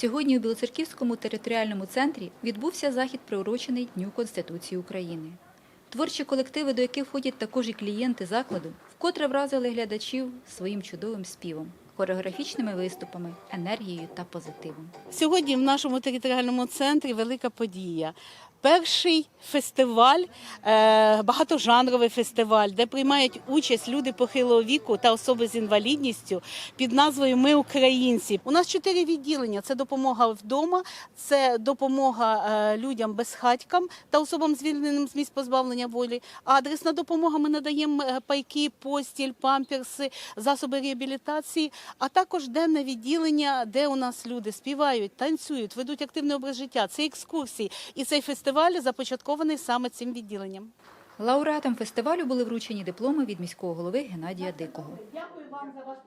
Сьогодні у Білоцерківському територіальному центрі відбувся захід, приурочений Дню Конституції України. Творчі колективи, до яких входять також і клієнти закладу, вкотре вразили глядачів своїм чудовим співом, хореографічними виступами, енергією та позитивом. Сьогодні в нашому територіальному центрі велика подія. Перший фестиваль, е, багатожанровий фестиваль, де приймають участь люди похилого віку та особи з інвалідністю під назвою Ми українці. У нас чотири відділення: це допомога вдома, це допомога е, людям безхатькам та особам звільненим з місць позбавлення волі. Адресна допомога ми надаємо е, пайки, постіль, памперси, засоби реабілітації, а також денне відділення, де у нас люди співають, танцюють, ведуть активний образ життя. Це екскурсії. І цей фестиваль започаткований саме цим відділенням. Лауреатам фестивалю були вручені дипломи від міського голови Геннадія Дикого. Дякую вам за ваш